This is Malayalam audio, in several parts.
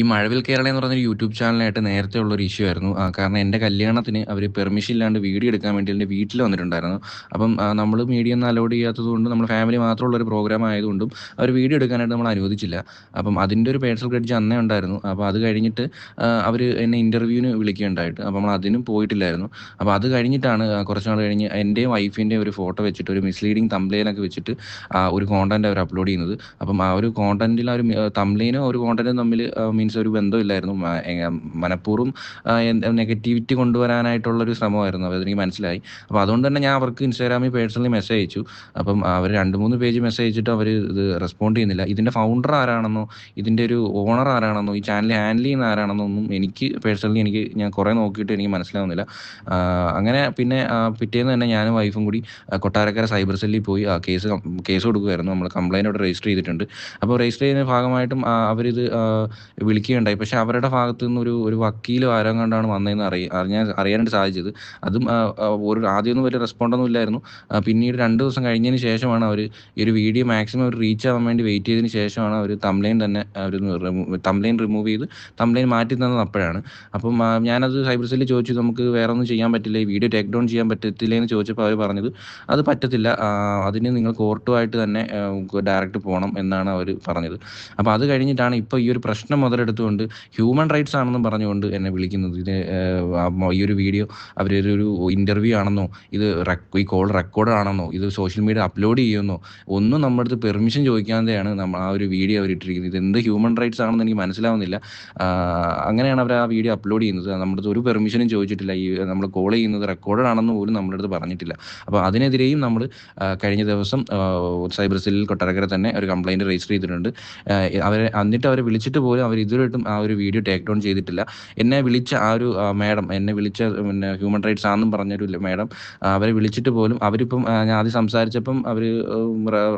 ഈ മഴവിൽ കേരള എന്ന് പറഞ്ഞൊരു യൂട്യൂബ് ചാനലായിട്ട് നേരത്തെ ഉള്ളൊരു ഇഷ്യൂ ആയിരുന്നു. കാരണം എന്റെ കല്യാണത്തിന് അവർ പെർമിഷൻ ഇല്ലാണ്ട് വീഡിയോ എടുക്കാൻ വേണ്ടി എന്റെ വീട്ടിൽ വന്നിട്ടുണ്ടായിരുന്നു. അപ്പം നമ്മൾ മീഡിയ ഒന്നും അലോഡ് ചെയ്യാത്തതുകൊണ്ട് നമ്മൾ ഫാമിലി മാത്രമുള്ള ഒരു പ്രോഗ്രാം ആയതുകൊണ്ടും അവർ വീഡിയോ എടുക്കാനായിട്ട് നമ്മൾ അനുവദിച്ചില്ല. അപ്പം അതിന്റെ ഒരു പേഴ്സണൽ ക്രെഡിറ്റ് അന്നേ ഉണ്ടായിരുന്നു. അപ്പോൾ അത് കഴിഞ്ഞിട്ട് അവർ എന്നെ ഇന്റർവ്യൂവിന് വിളിക്കുകയുണ്ടായിട്ട്. അപ്പോൾ നമ്മൾ അതിനും പോയിട്ടില്ലായിരുന്നു. അപ്പോൾ അത് കഴിഞ്ഞിട്ടാണ് കുറച്ച് നാൾ കഴിഞ്ഞ് എന്റെയും വൈഫിന്റെ ഒരു ഫോട്ടോ വെച്ചിട്ട് ഒരു മിസ്ലീഡിങ് തംബ്ലെയിനൊക്കെ വെച്ചിട്ട് ഒരു കോണ്ടന്റ് അവർ അപ്ലോഡ് ചെയ്യുന്നത്. അപ്പം ആ ഒരു കോണ്ടന്റിൽ ആ ഒരു തംബ്ലെയിനും ഒരു കോണ്ടന്റും തമ്മിൽ മീൻസ് ഒരു ബന്ധമില്ലായിരുന്നു. മനഃപൂർവം നെഗറ്റിവിറ്റി കൊണ്ടുവരാനായിട്ടുള്ള ഒരു ശ്രമമായിരുന്നു. അത് എനിക്ക് മനസ്സിലായി. അപ്പോൾ അതുകൊണ്ട് തന്നെ ഞാൻ അവർക്ക് ഇൻസ്റ്റാഗ്രാമിൽ പേഴ്സണലി മെസ്സേജ് അയച്ചു. അപ്പം അവർ രണ്ട് മൂന്ന് പേജ് മെസ്സേജ് അയച്ചിട്ട് അവർ ഇത് റെസ്പോണ്ട് ചെയ്യുന്നില്ല. ഇതിന്റെ ഫൗണ്ടർ ആരാണെന്നോ ഇതിന്റെ ഒരു ഓണർ ആരാണെന്നോ ഈ ചാനൽ ഹാൻഡിൽ ചെയ്യുന്ന ആരാണെന്നോ ഒന്നും എനിക്ക് പേഴ്സണലി എനിക്ക് ഞാൻ കുറേ നോക്കിയിട്ട് എനിക്ക് മനസ്സിലാവുന്നില്ല. അങ്ങനെ പിന്നെ പിറ്റേന്ന് തന്നെ ഞാനും വൈഫും കൂടി കൊട്ടാരക്കര സൈബർ സെല്ലിൽ പോയി ആ കേസ് കേസ് കൊടുക്കുമായിരുന്നു നമ്മൾ കംപ്ലൈന്റ് അവിടെ രജിസ്റ്റർ ചെയ്തിട്ടുണ്ട്. അപ്പോൾ രജിസ്റ്റർ ചെയ്യുന്ന ഭാഗമായിട്ടും അവരിത് വിളിക്കുകയുണ്ടായി. പക്ഷെ അവരുടെ ഭാഗത്തു നിന്ന് ഒരു ഒരു വക്കീലും ആരോ കണ്ടാണ് വന്നതെന്ന് അറിയ അറിഞ്ഞാൽ അറിയാനായിട്ട് സാധിച്ചത്. അതും ഒരു ആദ്യമൊന്നും വലിയ റെസ്പോണ്ടൊന്നും ഇല്ലായിരുന്നു. പിന്നീട് രണ്ട് ദിവസം കഴിഞ്ഞതിന് ശേഷമാണ് അവർ ഈ ഒരു വീഡിയോ മാക്സിമം ഒരു റീച്ച് ആവാൻ വേണ്ടി വെയിറ്റ് ചെയ്തതിന് ശേഷമാണ് അവർ തംലൈൻ തന്നെ അവർ തംലൈൻ റിമൂവ് ചെയ്ത് തംലൈൻ മാറ്റി തന്നത് അപ്പോഴാണ്. അപ്പം ഞാനത് സൈബർ സെല്ലിൽ ചോദിച്ചു നമുക്ക് വേറെ ഒന്നും ചെയ്യാൻ പറ്റില്ല ഈ വീഡിയോ ടേക്ക് ഡൗൺ ചെയ്യാൻ പറ്റത്തില്ല? എന്ന് ചോദിച്ചപ്പോൾ അവർ പറഞ്ഞത് അത് പറ്റത്തില്ല അതിന് നിങ്ങൾ കോർട്ടുമായിട്ട് തന്നെ ഡയറക്റ്റ് പോകണം എന്നാണ് അവർ പറഞ്ഞത്. അപ്പോൾ അത് കഴിഞ്ഞിട്ടാണ് ഇപ്പോൾ ഈ ഒരു പ്രശ്നം മുതലെടുത്തുകൊണ്ട് ഹ്യൂമൻ റൈറ്റ്സ് ആണെന്നും പറഞ്ഞുകൊണ്ട് എന്നെ വിളിക്കുന്നത്. ഇത് ഈ ഒരു വീഡിയോ അവരൊരു ഇന്റർവ്യൂ ആണെന്നോ ഇത് ഈ കോൾ റെക്കോർഡ് ആണെന്നോ ഇത് സോഷ്യൽ മീഡിയ അപ്ലോഡ് ചെയ്യുമെന്നോ ഒന്നും നമ്മുടെ അടുത്ത് പെർമിഷൻ ചോദിക്കാതെയാണ് നമ്മൾ ആ ഒരു വീഡിയോ അവരിട്ടിരിക്കുന്നത് ഇത് എന്ത് ഹ്യൂമൻ റൈറ്റ്സ് ആണെന്ന് എനിക്ക് മനസ്സിലാവുന്നില്ല. അങ്ങനെയാണ് അവർ ആ വീഡിയോ അപ്ലോഡ് ചെയ്യുന്നത്. നമ്മുടെ അടുത്ത് ഒരു പെർമിഷനും ചോദിച്ചിട്ടില്ല. ഈ നമ്മൾ കോൾ ചെയ്യുന്നത് റെക്കോർഡ് ആണെന്ന് പോലും നമ്മുടെ അടുത്ത് പറഞ്ഞിട്ടില്ല. അപ്പോൾ അതിനെതിരെയും നമ്മൾ കഴിഞ്ഞ ദിവസം സൈബർ സെല്ലിൽ കൊട്ടാരക്കര തന്നെ ഒരു കംപ്ലൈന്റ് രജിസ്റ്റർ ചെയ്തിട്ടുണ്ട്. അവരെ എന്നിട്ട് അവരെ വിളിച്ചിട്ട് പോലും അവർ ഇതുവരെയായിട്ടും ആ ഒരു വീഡിയോ ടേക്ക് ഡൗൺ ചെയ്തിട്ടില്ല. എന്നെ വിളിച്ച ആ ഒരു മാഡം എന്നെ വിളിച്ച പിന്നെ ഹ്യൂമൻ റൈറ്റ്സ് ആണെന്നും പറഞ്ഞൊരു മാഡം അവരെ വിളിച്ചിട്ട് പോലും അവരിപ്പം ഞാൻ ആദ്യം സംസാരിച്ചപ്പം അവർ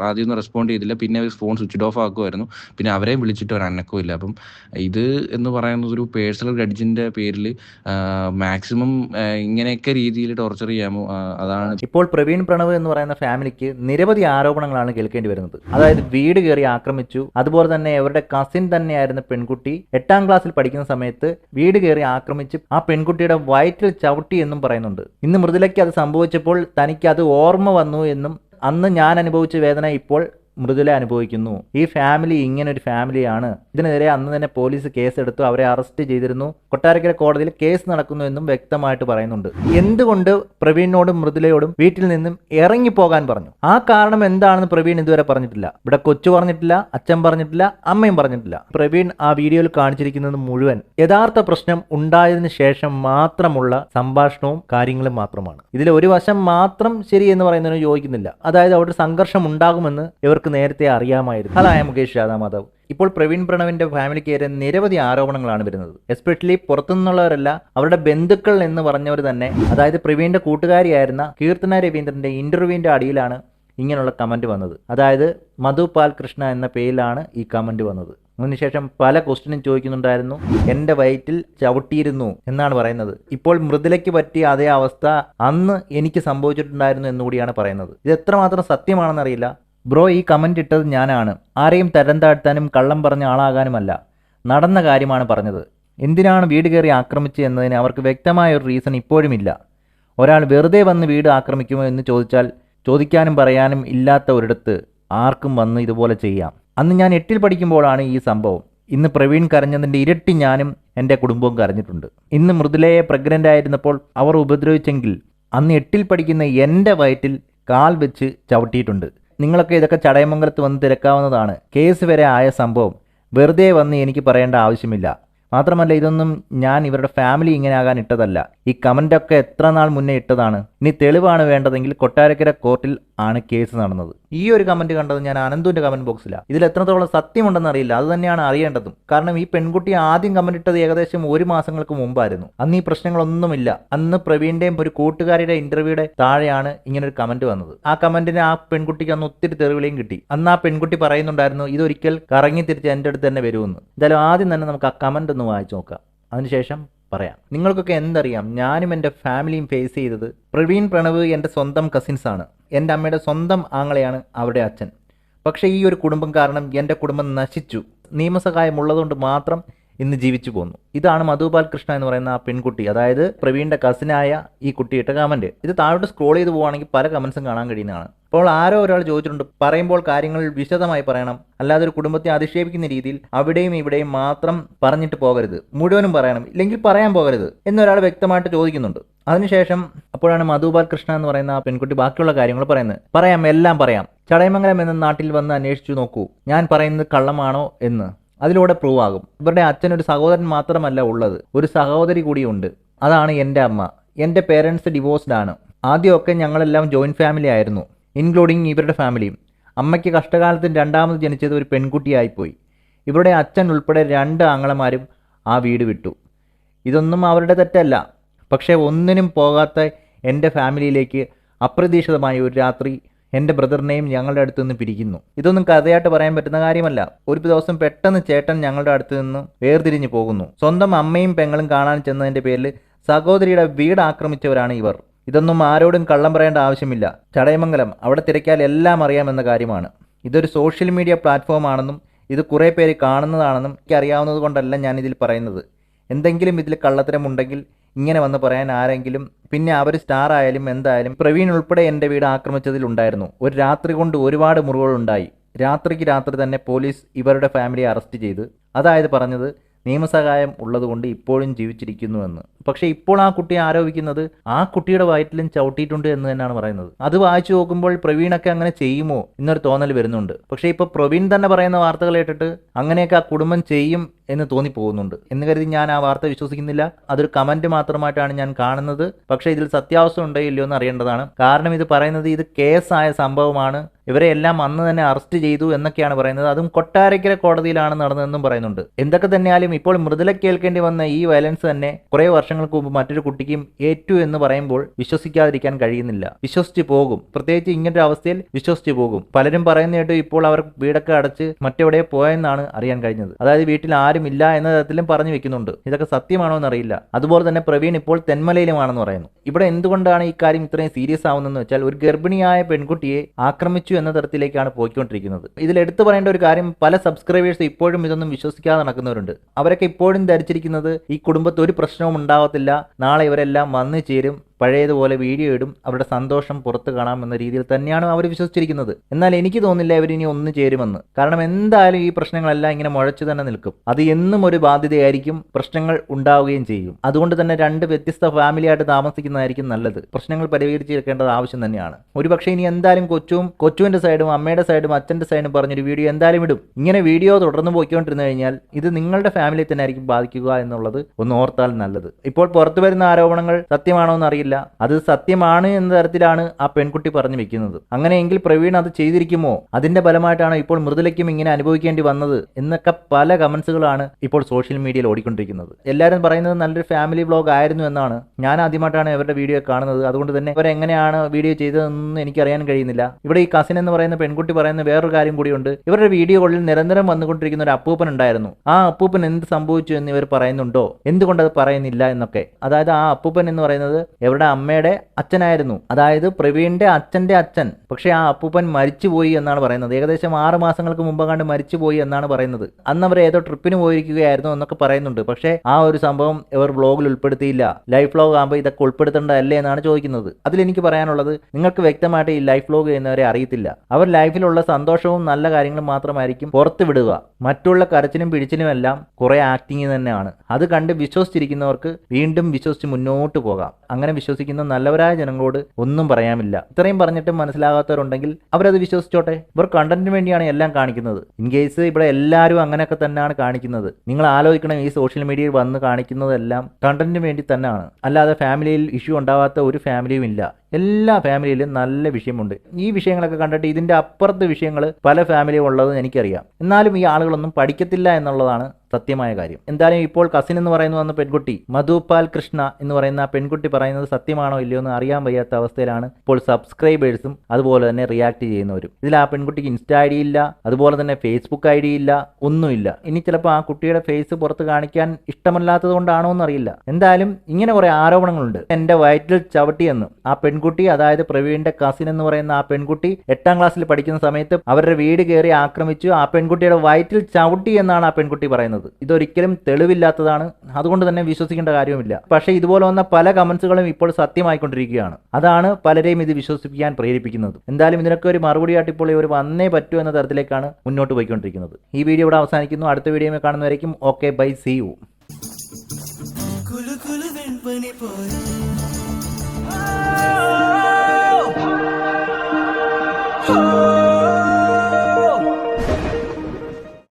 ആദ്യം ഒന്നും റെസ്പോണ്ട് ചെയ്തില്ല. പിന്നെ അവർ ഫോൺ സ്വിച്ച് ഓഫ് ആക്കുമായിരുന്നു പിന്നെ അവരെയും വിളിച്ചിട്ട് ഒരു അനക്കവും ഇല്ല. അപ്പം ഇത് എന്ന് പറയുന്നത് ഒരു പേഴ്സണൽ ഗഡ്ജിന്റെ പേരിൽ മാക്സിമം ഇങ്ങനെയൊക്കെ രീതിയിൽ ടോർച്ചർ ചെയ്യാമോ? അതാണ്. ഇപ്പോൾ പ്രവീൺ പ്രണവ് എന്ന് പറയുന്ന ഫാമിലിക്ക് നിരവധി ആരോപണങ്ങളാണ് കേൾക്കേണ്ടി വരുന്നത്. അതായത് വീട് കയറി ആക്രമിച്ചു. അതുപോലെ തന്നെ അവരുടെ കസിൻ തന്നെയായിരുന്ന പെൺകുട്ടി എട്ടാം ക്ലാസ്സിൽ പഠിക്കുന്ന സമയത്ത് വീട് കയറി ആക്രമിച്ച് ആ പെൺകുട്ടിയുടെ വയറ്റിൽ ചവിട്ടി എന്നും പറയുന്നുണ്ട്. ഇന്ന് മൃദുലയ്ക്ക് അത് സംഭവിച്ചപ്പോൾ തനിക്ക് അത് ഓർമ്മ വന്നു എന്നും അന്ന് ഞാൻ അനുഭവിച്ച വേദന ഇപ്പോൾ മൃദുല അനുഭവിക്കുന്നു. ഈ ഫാമിലി ഇങ്ങനെ ഒരു ഫാമിലിയാണ് ഇതിനെതിരെ അന്ന് തന്നെ പോലീസ് കേസെടുത്തു. അവരെ അറസ്റ്റ് ചെയ്തിരുന്നു. കൊട്ടാരക്കര കോടതിയിൽ കേസ് നടക്കുന്നു എന്നും വ്യക്തമായിട്ട് പറയുന്നുണ്ട്. എന്തുകൊണ്ട് പ്രവീണിനോടും മൃദുലയോടും വീട്ടിൽ നിന്നും ഇറങ്ങി പോകാൻ പറഞ്ഞു? ആ കാരണം എന്താണെന്ന് പ്രവീൺ ഇതുവരെ പറഞ്ഞിട്ടില്ല. ഇവിടെ കൊച്ചു പറഞ്ഞിട്ടില്ല അച്ഛൻ പറഞ്ഞിട്ടില്ല അമ്മയും പറഞ്ഞിട്ടില്ല. പ്രവീൺ ആ വീഡിയോയിൽ കാണിച്ചിരിക്കുന്നത് മുഴുവൻ യഥാർത്ഥ പ്രശ്നം ഉണ്ടായതിനു ശേഷം മാത്രമുള്ള സംഭാഷണവും കാര്യങ്ങളും മാത്രമാണ്. ഇതിൽ ഒരു വശം മാത്രം ശരി എന്ന് പറയുന്നതിന് യോജിക്കുന്നില്ല. അതായത് അവിടെ സംഘർഷം ഉണ്ടാകുമെന്ന് ഇവർക്ക് നേരത്തെ അറിയാമായിരുന്നു. അതായ മുകേഷ് രാധാമാധവ്. ഇപ്പോൾ പ്രവീൺ പ്രണവിന്റെ ഫാമിലിക്കേറെ നിരവധി ആരോപണങ്ങളാണ് വരുന്നത്. എസ്പെഷ്യലി പുറത്തുനിന്നുള്ളവരല്ല അവരുടെ ബന്ധുക്കൾ എന്ന് പറഞ്ഞവർ തന്നെ അതായത് പ്രവീണിന്റെ കൂട്ടുകാരിയായിരുന്ന കീർത്തന രവീന്ദ്രന്റെ ഇന്റർവ്യൂവിന്റെ അടിയിലാണ് ഇങ്ങനെയുള്ള കമന്റ് വന്നത്. അതായത് മധു പാൽ കൃഷ്ണ എന്ന പേരിലാണ് ഈ കമന്റ് വന്നത്. അതിനുശേഷം പല ക്വസ്റ്റ്യനും ചോദിക്കുന്നുണ്ടായിരുന്നു. എന്റെ വയറ്റിൽ ചവിട്ടിയിരുന്നു എന്നാണ് പറയുന്നത്. ഇപ്പോൾ മൃദുലയ്ക്ക് പറ്റിയ അതേ അവസ്ഥ അന്ന് എനിക്ക് സംഭവിച്ചിട്ടുണ്ടായിരുന്നു എന്നുകൂടിയാണ് പറയുന്നത്. ഇത് എത്രമാത്രം സത്യമാണെന്നറിയില്ല. ബ്രോ ഈ കമന്റ് ഇട്ടത് ഞാനാണ്. ആരെയും തരം താഴ്ത്താനും കള്ളം പറഞ്ഞ ആളാകാനുമല്ല. നടന്ന കാര്യമാണ് പറഞ്ഞത്. എന്തിനാണ് വീട് കയറി ആക്രമിച്ചത് എന്നതിന് അവർക്ക് വ്യക്തമായ ഒരു റീസൺ ഇപ്പോഴുമില്ല. ഒരാൾ വെറുതെ വന്ന് വീട് ആക്രമിക്കുമോ എന്ന് ചോദിച്ചാൽ ചോദിക്കാനും പറയാനും ഇല്ലാത്ത ഒരിടത്ത് ആർക്കും വന്ന് ഇതുപോലെ ചെയ്യാം. അന്ന് ഞാൻ എട്ടിൽ പഠിക്കുമ്പോഴാണ് ഈ സംഭവം. ഇന്ന് പ്രവീൺ കരഞ്ഞതിന്റെ ഇരട്ടി ഞാനും എന്റെ കുടുംബവും കരഞ്ഞിട്ടുണ്ട്. ഇന്ന് മൃദുലയെ പ്രഗ്നന്റ് ആയിരുന്നപ്പോൾ അവർ ഉപദ്രവിച്ചെങ്കിൽ അന്ന് എട്ടിൽ പഠിക്കുന്ന എന്റെ വയറ്റിൽ കാൽ വെച്ച് ചവിട്ടിയിട്ടുണ്ട്. നിങ്ങളൊക്കെ ഇതൊക്കെ ചടയമംഗലത്ത് വന്ന് തിരക്കാവുന്നതാണ്. കേസ് വരെ ആയ സംഭവം വെറുതെ വന്ന് എനിക്ക് പറയേണ്ട ആവശ്യമില്ല. മാത്രമല്ല ഇതൊന്നും ഞാൻ ഇവരുടെ ഫാമിലി ഇങ്ങനെ ആകാൻ ഇട്ടതല്ല. ഈ കമന്റൊക്കെ എത്ര നാൾ മുന്നേ ഇട്ടതാണ്. ഇനി തെളിവാണ് വേണ്ടതെങ്കിൽ കൊട്ടാരക്കര കോർട്ടിൽ ആണ് കേസ് നടന്നത്. ഈ ഒരു കമന്റ് കണ്ടത് ഞാൻ അനന്തുവിന്റെ കമന്റ് ബോക്സിലാണ് ഇതിൽ എത്രത്തോളം സത്യമുണ്ടെന്ന് അറിയില്ല. അത് തന്നെയാണ് അറിയേണ്ടതും. കാരണം ഈ പെൺകുട്ടി ആദ്യം കമന്റ് ഇട്ടത് ഏകദേശം ഒരു മാസങ്ങൾക്ക് മുമ്പായിരുന്നു. അന്ന് ഈ പ്രശ്നങ്ങളൊന്നുമില്ല. അന്ന് പ്രവീണിന്റെയും ഒരു കൂട്ടുകാരിയുടെ ഇന്റർവ്യൂയുടെ താഴെയാണ് ഇങ്ങനെ ഒരു കമന്റ് വന്നത്. ആ കമന്റിന് ആ പെൺകുട്ടിക്ക് അന്ന് ഒത്തിരി തെറിവിളിയും കിട്ടി. അന്ന് ആ പെൺകുട്ടി പറയുന്നുണ്ടായിരുന്നു ഇതൊരിക്കൽ കറങ്ങി തിരിച്ച് എന്റെ അടുത്ത് തന്നെ വരുമെന്ന്. എന്തായാലും ആദ്യം തന്നെ നമുക്ക് ആ കമന്റ് വായിച്ചു നോക്കുക. അതിനുശേഷം പറയാം. നിങ്ങൾക്കൊക്കെ എന്തറിയാം? ഞാനും എന്റെ ഫാമിലിയും ഫേസ് ചെയ്തത് പ്രവീൺ പ്രണവ് എന്റെ സ്വന്തം കസിൻസ് ആണ്. എന്റെ അമ്മയുടെ സ്വന്തം ആങ്ങളെയാണ് അവരുടെ അച്ഛൻ. പക്ഷേ ഈ ഒരു കുടുംബം കാരണം എന്റെ കുടുംബം നശിച്ചു. നിയമസഹായം ഉള്ളതുകൊണ്ട് മാത്രം ഇന്ന് ജീവിച്ചു പോന്നു. ഇതാണ് മധുപാൽ കൃഷ്ണ എന്ന് പറയുന്ന ആ പെൺകുട്ടി. അതായത് പ്രവീണിന്റെ കസിനായ ഈ കുട്ടിയിട്ട കമന്റ് ഇത് താഴോട്ട് സ്ക്രോൾ ചെയ്ത് പോവുകയാണെങ്കിൽ പല കമന്റ്സും കാണാൻ കഴിയുന്നതാണ്. അപ്പോൾ ആരോ ഒരാൾ ചോദിച്ചിട്ടുണ്ട് പറയുമ്പോൾ കാര്യങ്ങൾ വിശദമായി പറയണം. അല്ലാതെ ഒരു കുടുംബത്തെ അധിക്ഷേപിക്കുന്ന രീതിയിൽ അവിടെയും ഇവിടെയും മാത്രം പറഞ്ഞിട്ട് പോകരുത്. മുഴുവനും പറയണം. ഇല്ലെങ്കിൽ പറയാൻ പോകരുത് എന്നൊരാൾ വ്യക്തമായിട്ട് ചോദിക്കുന്നുണ്ട്. അതിനുശേഷം അപ്പോഴാണ് മധുപാൽ കൃഷ്ണ എന്ന് പറയുന്ന ആ പെൺകുട്ടി ബാക്കിയുള്ള കാര്യങ്ങൾ പറയുന്നത്. പറയാം എല്ലാം പറയാം. ചടയമംഗലം എന്ന നാട്ടിൽ വന്ന് അന്വേഷിച്ചു നോക്കൂ. ഞാൻ പറയുന്നത് കള്ളമാണോ എന്ന്. അതിലൂടെ പ്രൂവ് ആകും. ഇവരുടെ അച്ഛൻ ഒരു സഹോദരൻ മാത്രമല്ല ഉള്ളത്. ഒരു സഹോദരി കൂടിയുണ്ട് അതാണ് എന്റെ അമ്മ. എന്റെ പേരൻസ് ഡിവോഴ്സ്ഡ് ആണ്. ആദ്യമൊക്കെ ഞങ്ങളെല്ലാം ജോയിന്റ് ഫാമിലി ആയിരുന്നു. ഇൻക്ലൂഡിങ് ഇവരുടെ ഫാമിലിയും. അമ്മയ്ക്ക് കഷ്ടകാലത്തിന് രണ്ടാമത് ജനിച്ചത് ഒരു പെൺകുട്ടിയായിപ്പോയി. ഇവരുടെ അച്ഛൻ ഉൾപ്പെടെ രണ്ട് ആങ്ങളമാരും ആ വീട് വിട്ടു. ഇതൊന്നും അവരുടെ തെറ്റല്ല. പക്ഷേ ഒന്നിനും പോകാത്ത എന്റെ ഫാമിലിയിലേക്ക് അപ്രതീക്ഷിതമായി ഒരു രാത്രി എന്റെ ബ്രദറിനെയും ഞങ്ങളുടെ അടുത്ത് നിന്ന് പിരിക്കുന്നു. ഇതൊന്നും കഥയായിട്ട് പറയാൻ പറ്റുന്ന കാര്യമല്ല. ഒരു ദിവസം പെട്ടെന്ന് ചേട്ടൻ ഞങ്ങളുടെ അടുത്ത് നിന്ന് വേർതിരിഞ്ഞു പോകുന്നു. സ്വന്തം അമ്മയും പെങ്ങളും കാണാൻ ചെന്നതിന്റെ പേരിൽ സഹോദരിയുടെ വീട് ആക്രമിച്ചവരാണ് ഇവർ. ഇതൊന്നും ആരോടും കള്ളം പറയേണ്ട ആവശ്യമില്ല. ചടയമംഗലം അവിടെ തിരക്കിയാൽ എല്ലാം അറിയാമെന്ന കാര്യമാണ്. ഇതൊരു സോഷ്യൽ മീഡിയ പ്ലാറ്റ്ഫോം ആണെന്നും ഇത് കുറേ പേര് കാണുന്നതാണെന്നും എനിക്ക് അറിയാവുന്നത് കൊണ്ടല്ല ഞാൻ ഇതിൽ പറയുന്നത്. എന്തെങ്കിലും ഇതിൽ കള്ളത്തരമുണ്ടെങ്കിൽ ഇങ്ങനെ വന്ന് പറയാൻ ആരെങ്കിലും പിന്നെ അവർ സ്റ്റാർ ആയാലും എന്തായാലും പ്രവീൺ ഉൾപ്പെടെ എന്റെ വീട് ആക്രമിച്ചതിലുണ്ടായിരുന്നു ഒരു രാത്രി കൊണ്ട് ഒരുപാട് മുറിവുകളുണ്ടായി രാത്രിക്ക് രാത്രി തന്നെ പോലീസ് ഇവരുടെ ഫാമിലിയെ അറസ്റ്റ് ചെയ്ത് അതായത് പറഞ്ഞത് നിയമസഹായം ഉള്ളതുകൊണ്ട് ഇപ്പോഴും ജീവിച്ചിരിക്കുന്നുവെന്ന്. പക്ഷേ ഇപ്പോൾ ആ കുട്ടിയെ ആരോപിക്കുന്നത് ആ കുട്ടിയുടെ വയറ്റിലും ചവിട്ടിയിട്ടുണ്ട് എന്ന് തന്നെയാണ് പറയുന്നത്. അത് വായിച്ചു നോക്കുമ്പോൾ പ്രവീണൊക്കെ അങ്ങനെ ചെയ്യുമോ എന്നൊരു തോന്നൽ വരുന്നുണ്ട്. പക്ഷേ ഇപ്പോൾ പ്രവീൺ തന്നെ പറയുന്ന വാർത്തകൾ കേട്ടിട്ട് അങ്ങനെയൊക്കെ ആ കുടുംബം ചെയ്യും എന്ന് തോന്നിപ്പോകുന്നുണ്ട്. എന്ന് കരുതി ഞാൻ ആ വാർത്ത വിശ്വസിക്കുന്നില്ല. അതൊരു കമന്റ് മാത്രമായിട്ടാണ് ഞാൻ കാണുന്നത്. പക്ഷേ ഇതിൽ സത്യാവസ്ഥ ഉണ്ടോ ഇല്ലയോ എന്ന് അറിയേണ്ടതാണ്. കാരണം ഇത് പറയുന്നത് ഇത് കേസായ സംഭവമാണ്. ഇവരെ എല്ലാം അന്ന് തന്നെ അറസ്റ്റ് ചെയ്തു എന്നൊക്കെയാണ് പറയുന്നത്. അതും കൊട്ടാരക്കര കോടതിയിലാണ് നടന്നതെന്നും പറയുന്നുണ്ട്. എന്തൊക്കെ തന്നെയാലും ഇപ്പോൾ മൃദുല കേൾക്കേണ്ടി വന്ന ഈ വയലൻസ് തന്നെ കുറേ വർഷങ്ങൾക്ക് മുമ്പ് മറ്റൊരു കുട്ടിക്കും ഏറ്റു എന്ന് പറയുമ്പോൾ വിശ്വസിക്കാതിരിക്കാൻ കഴിയുന്നില്ല. വിശ്വസിച്ച് പോകും. പ്രത്യേകിച്ച് ഇങ്ങനൊരു അവസ്ഥയിൽ വിശ്വസിച്ച് പോകും. പലരും പറയുന്ന ഇപ്പോൾ അവർ വീടൊക്കെ അടച്ച് മറ്റെവിടെ പോയെന്നാണ് അറിയാൻ കഴിഞ്ഞത്. അതായത് വീട്ടിൽ ആരും ഇല്ല എന്ന തരത്തിലും പറഞ്ഞു വെക്കുന്നുണ്ട്. ഇതൊക്കെ സത്യമാണോ എന്നറിയില്ല. അതുപോലെ തന്നെ പ്രവീൺ ഇപ്പോൾ തെന്മലയിലുമാണെന്ന് പറയുന്നു. ഇവിടെ എന്തുകൊണ്ടാണ് ഈ കാര്യം ഇത്രയും സീരിയസ് ആവുന്നതെന്ന് വെച്ചാൽ ഒരു ഗർഭിണിയായ പെൺകുട്ടിയെ ആക്രമിച്ചു എന്ന തരത്തിലേക്കാണ് പോയിക്കൊണ്ടിരിക്കുന്നത്. ഇതിൽ എടുത്തു പറയേണ്ട ഒരു കാര്യം പല സബ്സ്ക്രൈബേഴ്സ് ഇപ്പോഴും ഇതൊന്നും വിശ്വസിക്കാതെ നടക്കുന്നവരുണ്ട് അവരൊക്കെ ഇപ്പോഴും ധരിച്ചിരിക്കുന്നത് ഈ കുടുംബത്തിൽ ഒരു പ്രശ്നവും ഉണ്ടാവത്തില്ല. നാളെ ഇവരെല്ലാം വന്നു ചേരും. പഴയതുപോലെ വീഡിയോ ഇടും അവരുടെ സന്തോഷം പുറത്തു കാണാമെന്ന രീതിയിൽ തന്നെയാണ് അവർ വിശ്വസിച്ചിരിക്കുന്നത്. എന്നാൽ എനിക്ക് തോന്നില്ല ഇവരിനി ഒന്ന് ചേരുമെന്ന്. കാരണം എന്തായാലും ഈ പ്രശ്നങ്ങളെല്ലാം ഇങ്ങനെ മുഴച്ചു തന്നെ നിൽക്കും. അത് എന്നും ഒരു ബാധ്യതയായിരിക്കും പ്രശ്നങ്ങൾ ഉണ്ടാവുകയും ചെയ്യും. അതുകൊണ്ട് തന്നെ രണ്ട് വ്യത്യസ്ത ഫാമിലിയായിട്ട് താമസിക്കുന്നതായിരിക്കും നല്ലത്. പ്രശ്നങ്ങൾ പരിഹരിച്ചെടുക്കേണ്ടത് ആവശ്യം തന്നെയാണ്. ഒരുപക്ഷെ ഇനി എന്തായാലും കൊച്ചും കൊച്ചുവിന്റെ സൈഡും അമ്മയുടെ സൈഡും അച്ഛന്റെ സൈഡും പറഞ്ഞൊരു വീഡിയോ എന്തായാലും ഇടും. ഇങ്ങനെ വീഡിയോ തുടർന്ന് പോയിക്കൊണ്ടിരുന്നു കഴിഞ്ഞാൽ ഇത് നിങ്ങളുടെ ഫാമിലി തന്നെ ആയിരിക്കും ബാധിക്കുക എന്നുള്ളത് ഒന്ന് ഓർത്താൽ നല്ലത്. ഇപ്പോൾ പുറത്തു വരുന്ന ആരോപണങ്ങൾ സത്യമാണോ എന്ന് അറിയില്ല. അത് സത്യമാണ് എന്ന തരത്തിലാണ് ആ പെൺകുട്ടി പറഞ്ഞു വെക്കുന്നത്. അങ്ങനെയെങ്കിൽ പ്രവീൺ അത് ചെയ്തിരിക്കുമോ? അതിന്റെ ഫലമായിട്ടാണ് ഇപ്പോൾ മൃദുലയ്ക്കും ഇങ്ങനെ അനുഭവിക്കേണ്ടി വന്നത്? എന്നൊക്കെ പല കമന്റ്സുകളാണ് ഇപ്പോൾ സോഷ്യൽ മീഡിയയിൽ ഓടിക്കൊണ്ടിരിക്കുന്നത്. എല്ലാവരും പറയുന്നത് നല്ലൊരു ഫാമിലി വ്ലോഗ് ആയിരുന്നു എന്നാണ്. ഞാൻ ആദ്യമായിട്ടാണ് ഇവരുടെ വീഡിയോ കാണുന്നത്. അതുകൊണ്ട് തന്നെ ഇവരെങ്ങനെയാണ് വീഡിയോ ചെയ്തതെന്ന് എനിക്കറിയാൻ കഴിയുന്നില്ല. ഇവിടെ ഈ കസിൻ എന്ന് പറയുന്ന പെൺകുട്ടി പറയുന്ന വേറൊരു കാര്യം കൂടിയുണ്ട്. ഇവരുടെ വീഡിയോകളിൽ നിരന്തരം വന്നുകൊണ്ടിരിക്കുന്ന ഒരു അപ്പൂപ്പൻ ഉണ്ടായിരുന്നു. ആ അപ്പൂപ്പൻ എന്ത് സംഭവിച്ചു എന്ന് ഇവർ പറയുന്നുണ്ടോ? എന്തുകൊണ്ട് അത് പറയുന്നില്ല എന്നൊക്കെ. അതായത് ആ അപ്പൂപ്പൻ എന്ന് പറയുന്നത് ഇവരുടെ അമ്മയുടെ അച്ഛനായിരുന്നു. അതായത് പ്രവീണിന്റെ അച്ഛന്റെ അച്ഛൻ. പക്ഷെ ആ അപ്പൂപ്പൻ മരിച്ചുപോയി എന്നാണ് പറയുന്നത്. ഏകദേശം ആറ് മാസങ്ങൾക്ക് മുമ്പ് കണ്ട് മരിച്ചുപോയി എന്നാണ് പറയുന്നത്. അന്ന് അവർ ഏതോ ട്രിപ്പിന് പോയിരിക്കുകയായിരുന്നു എന്നൊക്കെ പറയുന്നുണ്ട്. പക്ഷേ ആ ഒരു സംഭവം ഇവർ വ്ലോഗിൽ ഉൾപ്പെടുത്തിയില്ല. ലൈഫ് വ്ലോഗ് ആകുമ്പോൾ ഇതൊക്കെ ഉൾപ്പെടുത്തേണ്ടതല്ലേ എന്നാണ് ചോദിക്കുന്നത്. അതിലെനിക്ക് പറയാനുള്ളത് നിങ്ങൾക്ക് വ്യക്തമായിട്ട് ഈ ലൈഫ് വ്ലോഗ് ചെയ്യുന്നവരെ അറിയത്തില്ല. അവർ ലൈഫിലുള്ള സന്തോഷവും നല്ല കാര്യങ്ങളും മാത്രമായിരിക്കും പുറത്ത് വിടുക. മറ്റുള്ള കരച്ചിലും പിടിച്ചിലും എല്ലാം കുറെ ആക്ടിങ് തന്നെയാണ് അത് കണ്ട് വിശ്വസിച്ചിരിക്കുന്നവർക്ക് വീണ്ടും വിശ്വസിച്ച് മുന്നോട്ട് പോകാം. അങ്ങനെ വിശ്വസിക്കുന്ന നല്ലവരായ ജനങ്ങളോട് ഒന്നും പറയാമില്ല. ഇത്രയും പറഞ്ഞിട്ടും മനസ്സിലാകാത്തവരുണ്ടെങ്കിൽ അവരത് വിശ്വസിച്ചോട്ടെ. ഇവർ കണ്ടന്റിന് വേണ്ടിയാണ് എല്ലാം കാണിക്കുന്നത്. ഇൻ കേസ് ഇവിടെ എല്ലാവരും അങ്ങനെയൊക്കെ തന്നെയാണ് കാണിക്കുന്നത്. നിങ്ങൾ ആലോചിക്കണം ഈ സോഷ്യൽ മീഡിയയിൽ വന്ന് കാണിക്കുന്നതെല്ലാം കണ്ടന്റിന് വേണ്ടി തന്നെയാണ്. അല്ലാതെ ഫാമിലിയിൽ ഇഷ്യൂ ഉണ്ടാവാത്ത ഒരു ഫാമിലിയും ഇല്ല. എല്ലാ ഫാമിലിയിലും നല്ല വിഷയമുണ്ട്. ഈ വിഷയങ്ങളൊക്കെ കണ്ടിട്ട് ഇതിന്റെ അപ്പുറത്ത് വിഷയങ്ങൾ പല ഫാമിലിയും ഉള്ളത് എനിക്കറിയാം. എന്നാലും ഈ ആളുകളൊന്നും പഠിക്കത്തില്ല എന്നുള്ളതാണ് സത്യമായ കാര്യം. എന്തായാലും ഇപ്പോൾ കസിൻ എന്ന് പറയുന്ന വന്ന പെൺകുട്ടി മധുപാൽ കൃഷ്ണ എന്ന് പറയുന്ന ആ പെൺകുട്ടി പറയുന്നത് സത്യമാണോ ഇല്ലയോ എന്ന് അറിയാൻ വയ്യാത്ത അവസ്ഥയിലാണ് ഇപ്പോൾ സബ്സ്ക്രൈബേഴ്സും അതുപോലെ തന്നെ റിയാക്ട് ചെയ്യുന്നവരും. ഇതിൽ ആ പെൺകുട്ടിക്ക് ഇൻസ്റ്റാ ഐ ഡി ഇല്ല അതുപോലെ തന്നെ ഫേസ്ബുക്ക് ഐ ഡി ഇല്ല ഒന്നുമില്ല. ഇനി ചിലപ്പോൾ ആ കുട്ടിയുടെ ഫേസ് പുറത്ത് കാണിക്കാൻ ഇഷ്ടമല്ലാത്തത് കൊണ്ടാണോ എന്നറിയില്ല. എന്തായാലും ഇങ്ങനെ കുറെ ആരോപണങ്ങളുണ്ട്. എന്റെ വയറ്റിൽ ചവിട്ടിയെന്ന് ആ പെൺകുട്ടി പെൺകുട്ടി അതായത് പ്രവീണിന്റെ കസിൻ എന്ന് പറയുന്ന ആ പെൺകുട്ടി എട്ടാം ക്ലാസ്സിൽ പഠിക്കുന്ന സമയത്ത് അവരുടെ വീട് കയറി ആക്രമിച്ചു. ആ പെൺകുട്ടിയുടെ വയറ്റിൽ ചവിട്ടി എന്നാണ് ആ പെൺകുട്ടി പറയുന്നത്. ഇതൊരിക്കലും തെളിവില്ലാത്തതാണ്. അതുകൊണ്ട് തന്നെ വിശ്വസിക്കേണ്ട കാര്യവുമില്ല. പക്ഷേ ഇതുപോലെ വന്ന പല കമന്റ്സുകളും ഇപ്പോൾ സത്യമായിക്കൊണ്ടിരിക്കുകയാണ്. അതാണ് പലരെയും ഇത് വിശ്വസിപ്പിക്കാൻ പ്രേരിപ്പിക്കുന്നത്. എന്തായാലും ഇതിനൊക്കെ ഒരു മറുപടിയായിട്ട് ഇപ്പോൾ ഇവർ വന്നേ പറ്റൂ എന്ന തരത്തിലേക്കാണ് മുന്നോട്ട് പോയിക്കൊണ്ടിരിക്കുന്നത്. ഈ വീഡിയോ ഇവിടെ അവസാനിക്കുന്നു. അടുത്ത വീഡിയോ കാണുന്നവരേക്കും ഓക്കെ ബൈ സി യു. പോലെ. Oh.